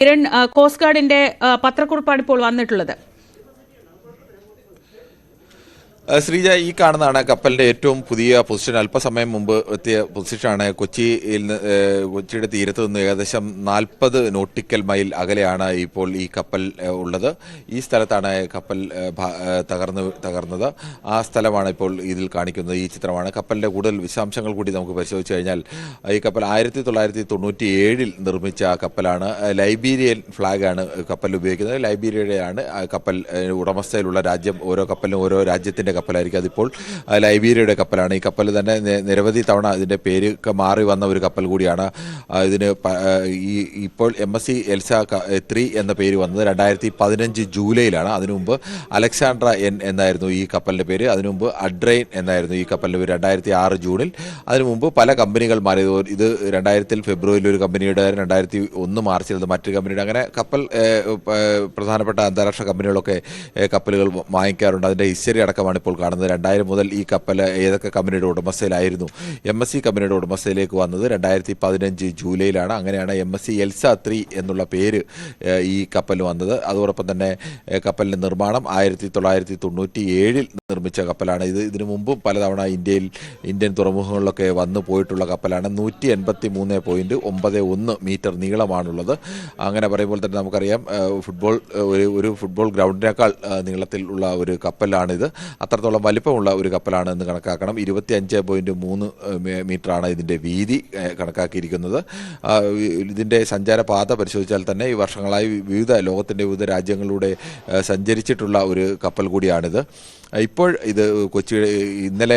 Kiran cost ഗാർഡിന്റെ പത്രക്കുറിപ്പാണ് ഇപ്പോൾ വന്നിട്ടുള്ളത്. ശ്രീജ ഈ കാണുന്നതാണ് കപ്പലിന്റെ ഏറ്റവും പുതിയ പൊസിഷൻ. അല്പസമയം മുമ്പ് എത്തിയ പൊസിഷനാണ് കൊച്ചിയിൽ കൊച്ചിയുടെ തീരത്ത് നിന്ന് ഏകദേശം നാൽപ്പത് നോട്ടിക്കൽ മൈൽ അകലെയാണ് ഇപ്പോൾ ഈ കപ്പൽ ഉള്ളത്. ഈ സ്ഥലത്താണ് കപ്പൽ തകർന്ന് തകർന്നത്. ആ സ്ഥലമാണ് ഇപ്പോൾ ഇതിൽ കാണിക്കുന്നത്. ഈ ചിത്രമാണ്. കപ്പലിന്റെ കൂടുതൽ വിശദാംശങ്ങൾ കൂടി നമുക്ക് പരിശോധിച്ച് കഴിഞ്ഞാൽ ഈ കപ്പൽ ആയിരത്തി തൊള്ളായിരത്തി തൊണ്ണൂറ്റി ഏഴിൽ നിർമ്മിച്ച കപ്പലാണ്. ലൈബീരിയൻ ഫ്ലാഗാണ് കപ്പൽ ഉപയോഗിക്കുന്നത്. ലൈബീരിയയുടെയാണ് കപ്പൽ ഉടമസ്ഥയിലുള്ള രാജ്യം. ഓരോ കപ്പലിനും ഓരോ രാജ്യത്തിന്റെ കപ്പലായിരിക്കും അതിപ്പോൾ. ലൈബീരിയയുടെ കപ്പലാണ്. ഈ കപ്പൽ തന്നെ നിരവധി തവണ ഇതിന്റെ പേര് മാറി വന്ന ഒരു കപ്പൽ കൂടിയാണ്. ഇതിന് ഈ ഇപ്പോൾ M S C Elsa three എന്ന പേര് വന്നത് രണ്ടായിരത്തി പതിനഞ്ച് ജൂലൈയിലാണ്. അതിനു മുമ്പ് അലക്സാണ്ട്ര എൻ എന്നായിരുന്നു ഈ കപ്പലിന്റെ പേര്. അതിനു മുമ്പ് അഡ്രൈൻ എന്നായിരുന്നു ഈ കപ്പലിന്റെ പേര് രണ്ടായിരത്തി ആറ് ജൂണിൽ. അതിനു മുമ്പ് പല കമ്പനികൾ മാറി. ഇത് രണ്ടായിരത്തിൽ ഫെബ്രുവരിയിൽ ഒരു കമ്പനിയുടെ രണ്ടായിരത്തി ഒന്ന് മാർച്ചിൽ മറ്റൊരു കമ്പനിയുടെ. അങ്ങനെ കപ്പൽ പ്രധാനപ്പെട്ട അന്താരാഷ്ട്ര കമ്പനികളൊക്കെ കപ്പലുകൾ വാങ്ങിക്കാറുണ്ട്. അതിന്റെ ഹിസ്റ്ററി അടക്കമാണ് ഇപ്പോൾ കാണുന്നത് രണ്ടായിരം മുതൽ ഈ കപ്പൽ ഏതൊക്കെ കമ്പനിയുടെ ഉടമസ്ഥയിലായിരുന്നു? എം എസ് സി കമ്പനിയുടെ ഉടമസ്ഥയിലേക്ക് വന്നത് രണ്ടായിരത്തി പതിനഞ്ച് ജൂലൈയിലാണ്. അങ്ങനെയാണ് M S C Elsa three എന്നുള്ള പേര് ഈ കപ്പൽ വന്നത്. അതോടൊപ്പം തന്നെ കപ്പലിന്റെ നിർമ്മാണം ആയിരത്തി തൊള്ളായിരത്തി തൊണ്ണൂറ്റി ഏഴിൽ നിർമ്മിച്ച കപ്പലാണ് ഇത്. ഇതിനു മുമ്പും പലതവണ ഇന്ത്യയിൽ ഇന്ത്യൻ തുറമുഖങ്ങളിലൊക്കെ വന്നു പോയിട്ടുള്ള കപ്പലാണ്. നൂറ്റി എൺപത്തി മൂന്ന് പോയിന്റ് ഒമ്പത് ഒന്ന് മീറ്റർ നീളമാണുള്ളത്. അങ്ങനെ പറയുമ്പോൾ തന്നെ നമുക്കറിയാം ഫുട്ബോൾ ഒരു ഒരു ഫുട്ബോൾ ഗ്രൗണ്ടിനേക്കാൾ നീളത്തിലുള്ള ഒരു കപ്പലാണിത്. അത്രത്തോളം വലിപ്പമുള്ള ഒരു കപ്പലാണ് എന്ന് കണക്കാക്കണം. ഇരുപത്തി അഞ്ച് പോയിന്റ് മൂന്ന് മീറ്ററാണ് ഇതിന്റെ വീതി കണക്കാക്കിയിരിക്കുന്നത്. ഇതിന്റെ സഞ്ചാരപാത പരിശോധിച്ചാൽ തന്നെ ഈ വർഷങ്ങളായി വിവിധ ലോകത്തിന്റെ വിവിധ രാജ്യങ്ങളിലൂടെ സഞ്ചരിച്ചിട്ടുള്ള ഒരു കപ്പൽ കൂടിയാണിത്. ഇപ്പോൾ ഇത് കൊച്ചി ഇന്നലെ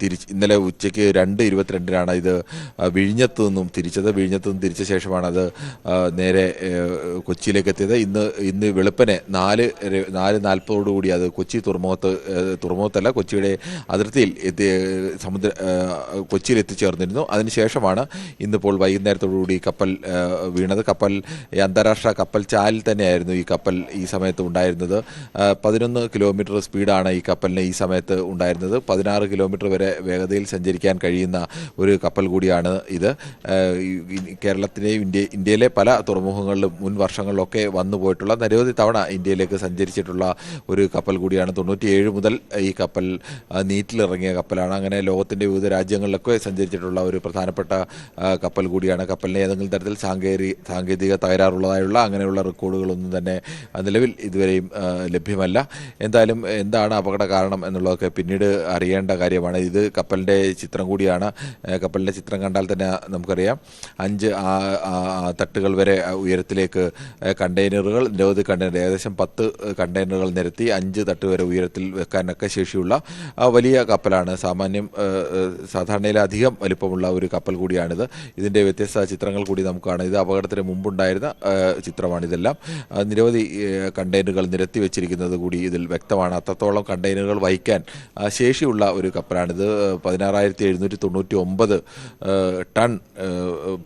തിരിച്ച് ഇന്നലെ ഉച്ചയ്ക്ക് രണ്ട് ഇരുപത്തിരണ്ടിനാണ് ഇത് വിഴിഞ്ഞത്തു നിന്നും തിരിച്ചത്. വിഴിഞ്ഞത്തു നിന്നും തിരിച്ച ശേഷമാണ് അത് നേരെ കൊച്ചിയിലേക്ക് എത്തിയത്. ഇന്ന് ഇന്ന് വെളുപ്പനെ നാല് നാല് നാൽപ്പതോടുകൂടി അത് കൊച്ചി തുറമുഖത്ത് തുറമുഖത്തല്ല കൊച്ചിയുടെ അതിർത്തിയിൽ എത്തി സമുദ്ര കൊച്ചിയിൽ എത്തിച്ചേർന്നിരുന്നു. അതിനുശേഷമാണ് ഇന്നിപ്പോൾ വൈകുന്നേരത്തോടുകൂടി കപ്പൽ വീണത്. കപ്പൽ അന്താരാഷ്ട്ര കപ്പൽ ചാലിൽ തന്നെയായിരുന്നു ഈ കപ്പൽ ഈ സമയത്ത് ഉണ്ടായിരുന്നത്. പതിനൊന്ന് കിലോമീറ്റർ സ്പീഡാണ് ഈ കപ്പലിന് ഈ സമയത്ത് ഉണ്ടായിരുന്നത്. പതിനാറ് കിലോമീറ്റർ വരെ വേഗതയിൽ സഞ്ചരിക്കാൻ കഴിയുന്ന ഒരു കപ്പൽ കൂടിയാണ് ഇത്. കേരളത്തിലെയും ഇന്ത്യ ഇന്ത്യയിലെ പല തുറമുഖങ്ങളിലും മുൻ വർഷങ്ങളിലൊക്കെ വന്നു പോയിട്ടുള്ള നിരവധി തവണ ഇന്ത്യയിലേക്ക് സഞ്ചരിച്ചിട്ടുള്ള ഒരു കപ്പൽ കൂടിയാണ്. തൊണ്ണൂറ്റിയേഴ് മുതൽ ഈ കപ്പൽ നീറ്റിലിറങ്ങിയ കപ്പലാണ്. അങ്ങനെ ലോകത്തിന്റെ വിവിധ രാജ്യങ്ങളിലൊക്കെ സഞ്ചരിച്ചിട്ടുള്ള ഒരു പ്രധാനപ്പെട്ട കപ്പൽ കൂടിയാണ്. കപ്പലിന് ഏതെങ്കിലും തരത്തിൽ സാങ്കേതിക സാങ്കേതിക തകരാറുള്ളതായുള്ള അങ്ങനെയുള്ള റെക്കോർഡുകളൊന്നും തന്നെ നിലവിൽ ഇതുവരെയും ലഭ്യമല്ല. എന്തായാലും എന്താണ് അപകട കാരണം എന്നുള്ളതൊക്കെ പിന്നീട് അറിയേണ്ട കാര്യമാണ്. ഇത് കപ്പലിന്റെ ചിത്രം കൂടിയാണ്. കപ്പലിന്റെ ചിത്രം കണ്ടാൽ തന്നെ നമുക്കറിയാം. അഞ്ച് തട്ടുകൾ വരെ ഉയരത്തിലേക്ക് കണ്ടെയ്നറുകൾ നിരവധി കണ്ടെയ്നർ ഏകദേശം പത്ത് കണ്ടെയ്നറുകൾ നിരത്തി അഞ്ച് തട്ട് വരെ ഉയരത്തിൽ വെക്കാനൊക്കെ ശേഷിയുള്ള വലിയ കപ്പലാണ്. സാമാന്യം സാധാരണയിലധികം വലിപ്പമുള്ള ഒരു കപ്പൽ കൂടിയാണിത്. ഇതിന്റെ വ്യത്യസ്ത ചിത്രങ്ങൾ കൂടി നമുക്ക് കാണാം. ഇത് അപകടത്തിന് മുമ്പുണ്ടായിരുന്ന ചിത്രമാണിതെല്ലാം നിരവധി കണ്ടെയ്നറുകൾ നിരത്തി വെച്ചിരിക്കുന്നത് കൂടി ഇതിൽ വ്യക്തമാണ്. അത്രത്തോളം കണ്ടെയ്നറുകൾ വഹിക്കാൻ ശേഷിയുള്ള ഒരു കപ്പലാണിത്. പതിനാറായിരത്തി എഴുന്നൂറ്റി തൊണ്ണൂറ്റി ഒമ്പത് ടൺ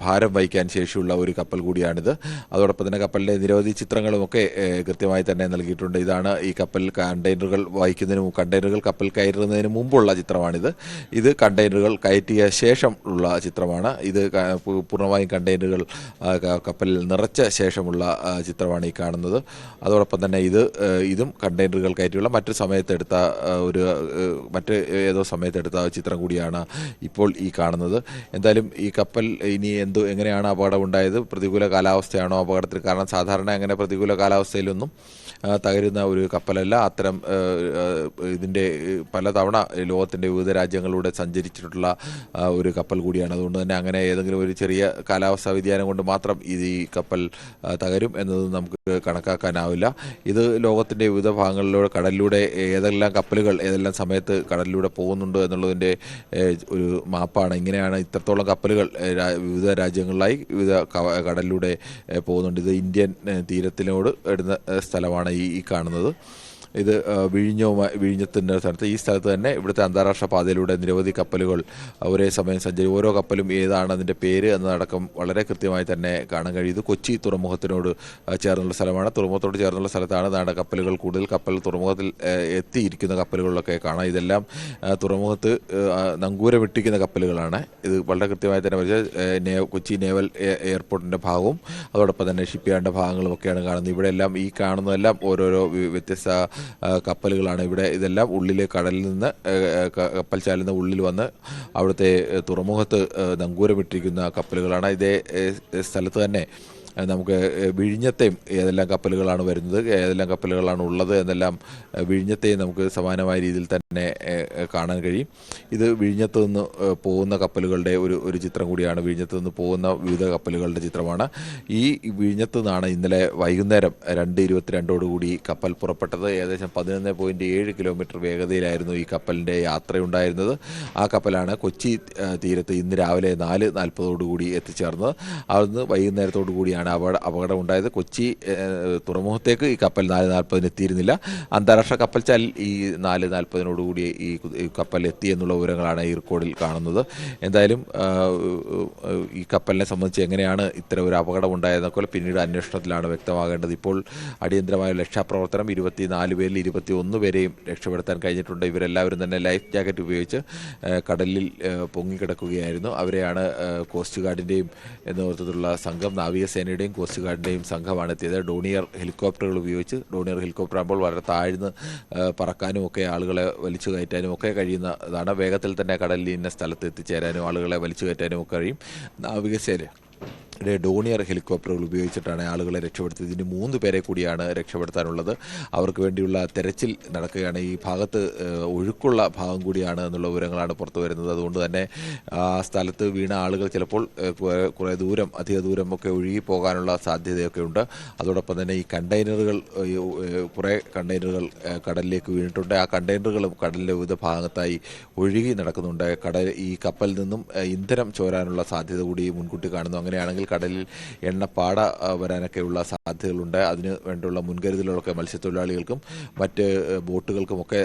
ഭാരം വഹിക്കാൻ ശേഷിയുള്ള ഒരു കപ്പൽ കൂടിയാണിത്. അതോടൊപ്പം തന്നെ കപ്പലിന്റെ നിരവധി ചിത്രങ്ങളുമൊക്കെ കൃത്യമായി തന്നെ നൽകിയിട്ടുണ്ട്. ഇതാണ് ഈ കപ്പൽ കണ്ടെയ്നറുകൾ വഹിക്കുന്നതിന് കണ്ടെയ്നറുകൾ കപ്പൽ കയറുന്നതിന് മുമ്പുള്ള ചിത്രമാണിത്. ഇത് കണ്ടെയ്നറുകൾ കയറ്റിയ ശേഷം ഉള്ള ചിത്രമാണ്. ഇത് പൂർണമായും കണ്ടെയ്നറുകൾ കപ്പലിൽ നിറച്ച ശേഷമുള്ള ചിത്രമാണ് ഈ കാണുന്നത്. അതോടൊപ്പം തന്നെ ഇത് ഇതും കണ്ടെയ്നറുകൾ കയറ്റിയുള്ള മറ്റു സമയത്തെടുത്ത ഒരു മറ്റ് ഏതോ സമയത്തെടുത്ത ചിത്രം കൂടിയാണ് ഇപ്പോൾ ഈ കാണുന്നത്. എന്തായാലും ഈ കപ്പൽ ഇനി എന്ത് എങ്ങനെയാണ് അപകടം ഉണ്ടായത് പ്രതികൂല കാലാവസ്ഥയാണോ അപകടത്തിന് കാരണം സാധാരണ അങ്ങനെ പ്രതികൂല കാലാവസ്ഥയിലൊന്നും തകരുന്ന ഒരു കപ്പലല്ല. അത്തരം ഇതിന്റെ പലതവണ ലോകത്തിന്റെ വിവിധ രാജ്യങ്ങളിലൂടെ സഞ്ചരിച്ചിട്ടുള്ള ഒരു കപ്പൽ കൂടിയാണ്. അതുകൊണ്ട് തന്നെ അങ്ങനെ ഏതെങ്കിലും ഒരു ചെറിയ കാലാവസ്ഥാ വ്യതിയാനം കൊണ്ട് മാത്രം ഇത് ഈ കപ്പൽ തകരും എന്നത് നമുക്ക് കണക്കാക്കാനാവില്ല. ഇത് ലോകത്തിന്റെ വിവിധ ഭാഗങ്ങളിലൂടെ കടലിലൂടെ ഏതെല്ലാം കപ്പലുകൾ ഏതെല്ലാം സമയത്ത് കടലിലൂടെ പോകുന്നുണ്ട് എന്നുള്ളതിന്റെ ഒരു മാപ്പാണ്. ഇങ്ങനെയാണ് ഇത്രത്തോളം കപ്പലുകൾ വിവിധ രാജ്യങ്ങളിലായി വിവിധ കടലിലൂടെ പോകുന്നുണ്ട്. ഇത് ഇന്ത്യൻ തീരത്തിനോട് ഇടുന്ന സ്ഥലമാണ് ഈ കാണുന്നത്. ഇത് വിഴിഞ്ഞോ വിഴിഞ്ഞത്തിന്റെ സ്ഥലത്ത് ഈ സ്ഥലത്ത് തന്നെ ഇവിടുത്തെ അന്താരാഷ്ട്ര പാതയിലൂടെ നിരവധി കപ്പലുകൾ ഒരേ സമയം സഞ്ചരി ഓരോ കപ്പലും ഏതാണ് അതിന്റെ പേര് എന്നതടക്കം വളരെ കൃത്യമായി തന്നെ കാണാൻ കഴിയും. ഇത് കൊച്ചി തുറമുഖത്തിനോട് ചേർന്നുള്ള സ്ഥലമാണ്. തുറമുഖത്തോട് ചേർന്നുള്ള സ്ഥലത്താണ് നാട് കപ്പലുകൾ കൂടുതൽ. കപ്പൽ തുറമുഖത്തിൽ എത്തിയിരിക്കുന്ന കപ്പലുകളിലൊക്കെ കാണാം. ഇതെല്ലാം തുറമുഖത്ത് നങ്കൂര നങ്കൂരമിട്ടിക്കുന്ന കപ്പലുകളാണ്. ഇത് വളരെ കൃത്യമായി തന്നെ പറഞ്ഞാൽ കൊച്ചി നേവൽ എയർപോർട്ടിന്റെ ഭാഗവും അതോടൊപ്പം തന്നെ ഷിപ്പ്യാർഡിന്റെ ഭാഗങ്ങളും ഒക്കെയാണ് കാണുന്നത്. ഇവിടെ എല്ലാം ഈ കാണുന്നതെല്ലാം ഓരോരോ വ്യത്യസ്ത കപ്പലുകളാണ് ഇവിടെ ഇതെല്ലാം ഉള്ളിലെ കടലിൽ നിന്ന് കപ്പൽ ചാലുന്ന ഉള്ളിൽ വന്ന് അവിടുത്തെ തുറമുഖത്ത് നങ്കൂരമിട്ടിരിക്കുന്ന കപ്പലുകളാണ്. ഇതേ സ്ഥലത്ത് തന്നെ നമുക്ക് വിഴിഞ്ഞത്തെയും ഏതെല്ലാം കപ്പലുകളാണ് വരുന്നത് ഏതെല്ലാം കപ്പലുകളാണ് ഉള്ളത് എന്നെല്ലാം വിഴിഞ്ഞത്തെയും നമുക്ക് സമാനമായ രീതിയിൽ തന്നെ കാണാൻ കഴിയും. ഇത് വിഴിഞ്ഞത്ത് നിന്ന് പോകുന്ന കപ്പലുകളുടെ ഒരു ഒരു ചിത്രം കൂടിയാണ്. വിഴിഞ്ഞത്ത് നിന്ന് പോകുന്ന വിവിധ കപ്പലുകളുടെ ചിത്രമാണ്. ഈ വിഴിഞ്ഞത്ത് നിന്നാണ് ഇന്നലെ വൈകുന്നേരം രണ്ട് ഇരുപത്തിരണ്ടോടുകൂടി കപ്പൽ പുറപ്പെട്ടത്. ഏകദേശം പതിനൊന്ന് പോയിന്റ് ഏഴ് കിലോമീറ്റർ വേഗതയിലായിരുന്നു ഈ കപ്പലിന്റെ യാത്രയുണ്ടായിരുന്നത്. ആ കപ്പലാണ് കൊച്ചി തീരത്ത് ഇന്ന് രാവിലെ നാല് നാൽപ്പതോടുകൂടി എത്തിച്ചേർന്നത്. അവിടുന്ന് വൈകുന്നേരത്തോടു കൂടിയാണ് അപകട അപകടം ഉണ്ടായത്. കൊച്ചി തുറമുഖത്തേക്ക് ഈ കപ്പൽ നാല് നാൽപ്പതിന് എത്തിയിരുന്നില്ല. അന്താരാഷ്ട്ര കപ്പൽ ചൽ ഈ നാല് നാൽപ്പതിനോടുകൂടി ഈ കപ്പൽ എത്തി എന്നുള്ള വിവരങ്ങളാണ് ഈ റെക്കോർഡിൽ കാണുന്നത്. എന്തായാലും ഈ കപ്പലിനെ സംബന്ധിച്ച് എങ്ങനെയാണ് ഇത്തരം ഒരു അപകടം ഉണ്ടായതെന്നൊക്കെ പിന്നീട് അന്വേഷണത്തിലാണ് വ്യക്തമാകേണ്ടത്. ഇപ്പോൾ അടിയന്തരമായ രക്ഷാപ്രവർത്തനം ഇരുപത്തിനാല് പേരിൽ ഇരുപത്തി ഒന്ന് പേരെയും രക്ഷപ്പെടുത്താൻ കഴിഞ്ഞിട്ടുണ്ട്. ഇവരെല്ലാവരും തന്നെ ലൈഫ് ജാക്കറ്റ് ഉപയോഗിച്ച് കടലിൽ പൊങ്ങിക്കിടക്കുകയായിരുന്നു. അവരെയാണ് കോസ്റ്റ് ഗാർഡിന്റെയും നേതൃത്വത്തിലുള്ള സംഘം നാവികസേനയുടെയും കോസ്റ്റ് ഗാർഡിന്റെയും സംഘമാണ് എത്തിയത് ഡോണിയർ ഹെലികോപ്റ്ററുകൾ ഉപയോഗിച്ച് ഡോണിയർ ഹെലികോപ്റ്റർ ആകുമ്പോൾ വളരെ താഴ്ന്ന് പറക്കാനും ഒക്കെ ആളുകളെ വലിച്ചു കയറ്റാനും ഒക്കെ കഴിയുന്നതാണ്. വേഗത്തിൽ തന്നെ കടലിൽ ഇന്ന സ്ഥലത്ത് എത്തിച്ചേരാനും ആളുകളെ വലിച്ചു കയറ്റാനും ഒക്കെ കഴിയും. നാവികസേന. ഡോണിയർ ഹെലികോപ്റ്ററുകൾ ഉപയോഗിച്ചിട്ടാണ് ആളുകളെ രക്ഷപ്പെടുത്തിയത്. ഇതിന് മൂന്ന് പേരെ കൂടിയാണ് രക്ഷപ്പെടുത്താനുള്ളത്. അവർക്ക് വേണ്ടിയുള്ള തെരച്ചിൽ നടക്കുകയാണ്. ഈ ഭാഗത്ത് ഒഴുക്കുള്ള ഭാഗം കൂടിയാണ് എന്നുള്ള വിവരങ്ങളാണ് പുറത്തു വരുന്നത്. അതുകൊണ്ട് തന്നെ ആ സ്ഥലത്ത് വീണ ആളുകൾ ചിലപ്പോൾ കുറേ ദൂരം അധിക ദൂരം ഒക്കെ ഒഴുകി പോകാനുള്ള സാധ്യതയൊക്കെ ഉണ്ട്. അതോടൊപ്പം തന്നെ ഈ കണ്ടെയ്നറുകൾ കുറേ കണ്ടെയ്നറുകൾ കടലിലേക്ക് വീണിട്ടുണ്ട്. ആ കണ്ടെയ്നറുകളും കടലിന്റെ വിവിധ ഭാഗത്തായി ഒഴുകി നടക്കുന്നുണ്ട്. കടൽ ഈ കപ്പലിൽ നിന്നും ഇന്ധനം ചോരാനുള്ള സാധ്യത കൂടി മുൻകൂട്ടി കാണുന്നു. അങ്ങനെയാണെങ്കിൽ കടലിൽ എണ്ണപ്പാട പാട വരാനൊക്കെയുള്ള സാധ്യതകളുണ്ട്. അതിന് വേണ്ടിയുള്ള മുൻകരുതലുകളൊക്കെ മത്സ്യത്തൊഴിലാളികൾക്കും മറ്റ് ബോട്ടുകൾക്കും ബോട്ടുകൾക്കുമൊക്കെ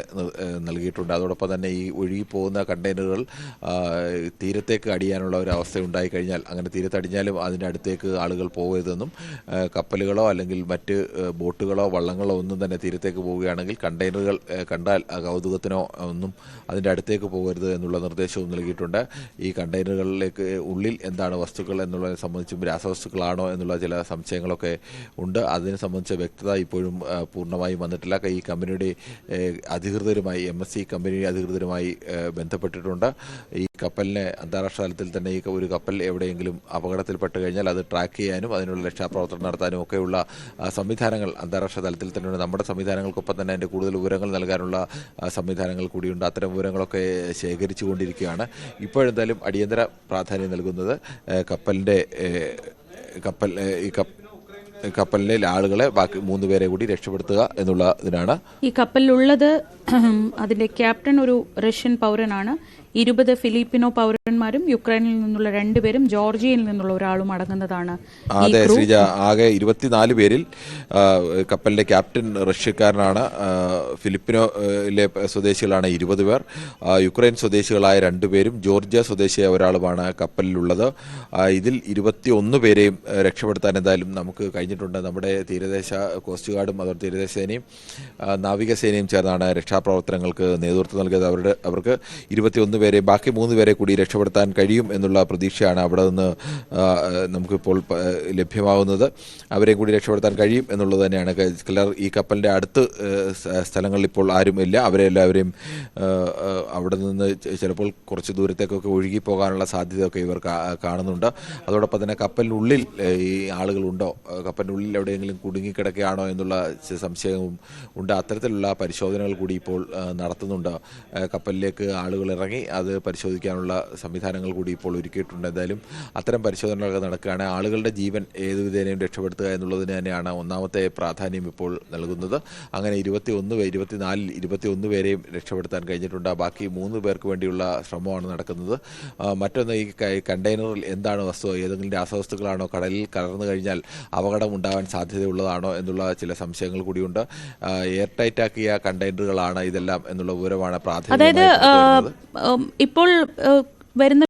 നൽകിയിട്ടുണ്ട്. അതോടൊപ്പം തന്നെ ഈ ഒഴുകി പോകുന്ന കണ്ടെയ്നറുകൾ തീരത്തേക്ക് അടിയാനുള്ള ഒരു അവസ്ഥ ഉണ്ടായി കഴിഞ്ഞാൽ അങ്ങനെ തീരത്തടിഞ്ഞാലും അതിന്റെ അടുത്തേക്ക് ആളുകൾ പോകരുതെന്നും കപ്പലുകളോ അല്ലെങ്കിൽ മറ്റ് ബോട്ടുകളോ വള്ളങ്ങളോ ഒന്നും തന്നെ തീരത്തേക്ക് പോവുകയാണെങ്കിൽ കണ്ടെയ്നറുകൾ കണ്ടാൽ കൗതുകത്തിനോ ഒന്നും അതിന്റെ അടുത്തേക്ക് പോകരുത് എന്നുള്ള നിർദ്ദേശവും നൽകിയിട്ടുണ്ട്. ഈ കണ്ടെയ്നറുകളിലേക്ക് ഉള്ളിൽ എന്താണ് വസ്തുക്കൾ എന്നുള്ളതിനെ സംബന്ധിച്ചും രാസവസ്തുക്കളാണോ എന്നുള്ള ചില സംശയങ്ങളൊക്കെ ഉണ്ട്. അതിനെ സംബന്ധിച്ച വ്യക്തത ഇപ്പോഴും പൂർണമായും വന്നിട്ടില്ല. ഈ കമ്പനിയുടെ അധികൃതരുമായി എം എസ് സി കമ്പനി അധികൃതരുമായി ബന്ധപ്പെട്ടിട്ടുണ്ട്. ഈ കപ്പലിനെ അന്താരാഷ്ട്ര തലത്തിൽ തന്നെ ഈ ഒരു കപ്പൽ എവിടെയെങ്കിലും അപകടത്തിൽപ്പെട്ട് കഴിഞ്ഞാൽ അത് ട്രാക്ക് ചെയ്യാനും അതിനുള്ള രക്ഷാപ്രവർത്തനം നടത്താനും ഒക്കെയുള്ള സംവിധാനങ്ങൾ അന്താരാഷ്ട്ര തലത്തിൽ തന്നെയുണ്ട് നമ്മുടെ സംവിധാനങ്ങൾക്കൊപ്പം തന്നെ അതിന്റെ കൂടുതൽ വിവരങ്ങൾ നൽകാനുള്ള സംവിധാനങ്ങൾ കൂടിയുണ്ട്. അത്തരം വിവരങ്ങളൊക്കെ ശേഖരിച്ചു കൊണ്ടിരിക്കുകയാണ് ഇപ്പോഴെന്തായാലും അടിയന്തര പ്രാധാന്യം നൽകുന്നത് കപ്പലിന്റെ കപ്പൽ ഈ കപ്പ കപ്പലിലെ ആളുകളെ ബാക്കി മൂന്ന് പേരെ കൂടി രക്ഷപ്പെടുത്തുക എന്നുള്ള ഇതിനാണ് ഈ കപ്പലിലുള്ളത് അതിന്റെ ക്യാപ്റ്റൻ ഒരു റഷ്യൻ പൗരനാണ്. ഇരുപത് ഫിലിപ്പിനോ പൗരന്മാരും യുക്രൈനിൽ നിന്നുള്ള രണ്ടുപേരും ജോർജിയയിൽ നിന്നുള്ള ഒരാളും അടങ്ങുന്നതാണ് അതെ ശ്രീജ ആകെ ഇരുപത്തിനാല് പേരിൽ കപ്പലിന്റെ ക്യാപ്റ്റൻ റഷ്യക്കാരനാണ്. ഫിലിപ്പിനോ ഫിലിപ്പിനോയിലെ സ്വദേശികളാണ് ഇരുപത് പേർ. യുക്രൈൻ സ്വദേശികളായ രണ്ടുപേരും ജോർജിയ സ്വദേശിയായ ഒരാളുമാണ് കപ്പലിലുള്ളത്. ഇതിൽ ഇരുപത്തി ഒന്ന് പേരെയും രക്ഷപ്പെടുത്താൻ എന്തായാലും നമുക്ക് കഴിഞ്ഞിട്ടുണ്ട്. നമ്മുടെ തീരദേശ കോസ്റ്റ് ഗാർഡും അതുപോലെ തീരദേശ സേനയും നാവികസേനയും ചേർന്നാണ് രക്ഷാപ്രവർത്തനങ്ങൾക്ക് നേതൃത്വം നൽകിയത്. അവരുടെ അവർക്ക് ഇരുപത്തിയൊന്ന് പേരെ ബാക്കി മൂന്ന് പേരെ കൂടി രക്ഷപ്പെടുത്താൻ കഴിയും എന്നുള്ള പ്രതീക്ഷയാണ് അവിടെ നിന്ന് നമുക്കിപ്പോൾ ലഭ്യമാവുന്നത്. അവരെ കൂടി രക്ഷപ്പെടുത്താൻ കഴിയും എന്നുള്ളത് തന്നെയാണ്. ചിലർ ഈ കപ്പലിന്റെ അടുത്ത് സ്ഥലങ്ങളിൽ ഇപ്പോൾ ആരും ഇല്ല. അവരെ എല്ലാവരെയും അവിടെ നിന്ന് ചിലപ്പോൾ കുറച്ച് ദൂരത്തേക്കൊക്കെ ഒഴുകി പോകാനുള്ള സാധ്യതയൊക്കെ ഇവർ കാണുന്നുണ്ട്. അതോടൊപ്പം തന്നെ കപ്പലിനുള്ളിൽ ഈ ആളുകളുണ്ടോ? കപ്പലിനുള്ളിൽ എവിടെയെങ്കിലും കുടുങ്ങിക്കിടക്കുകയാണോ എന്നുള്ള സംശയവും ഉണ്ട്. അത്തരത്തിലുള്ള പരിശോധനകൾ കൂടി ഇപ്പോൾ നടത്തുന്നുണ്ട്. കപ്പലിലേക്ക് ആളുകൾ ഇറങ്ങി അത് പരിശോധിക്കാനുള്ള സംവിധാനങ്ങൾ കൂടി ഇപ്പോൾ ഒരുക്കിയിട്ടുണ്ട്. എന്തായാലും അത്തരം പരിശോധനകളൊക്കെ നടക്കുകയാണ്. ആളുകളുടെ ജീവൻ ഏതു വിധേനയും രക്ഷപ്പെടുത്തുക എന്നുള്ളതിന് തന്നെയാണ് ഒന്നാമത്തെ പ്രാധാന്യം ഇപ്പോൾ നൽകുന്നത്. അങ്ങനെ ഇരുപത്തി ഒന്ന് ഇരുപത്തിനാലിൽ ഇരുപത്തി ഒന്ന് പേരെയും രക്ഷപ്പെടുത്താൻ കഴിഞ്ഞിട്ടുണ്ട്. ബാക്കി മൂന്ന് പേർക്ക് വേണ്ടിയുള്ള ശ്രമമാണ് നടക്കുന്നത്. മറ്റൊന്ന് ഈ കണ്ടെയ്നറിൽ എന്താണ് വസ്തു ഏതെങ്കിലും രാസവസ്തുക്കളാണോ? കടലിൽ കലർന്നു കഴിഞ്ഞാൽ അപകടം ഉണ്ടാവാൻ സാധ്യതയുള്ളതാണോ എന്നുള്ള ചില സംശയങ്ങൾ കൂടിയുണ്ട്. എയർ ടൈറ്റാക്കിയ കണ്ടെയ്നറുകളാണ് ഇതെല്ലാം എന്നുള്ള വിവരമാണ് അതായത് ഇപ്പോൾ വരുന്ന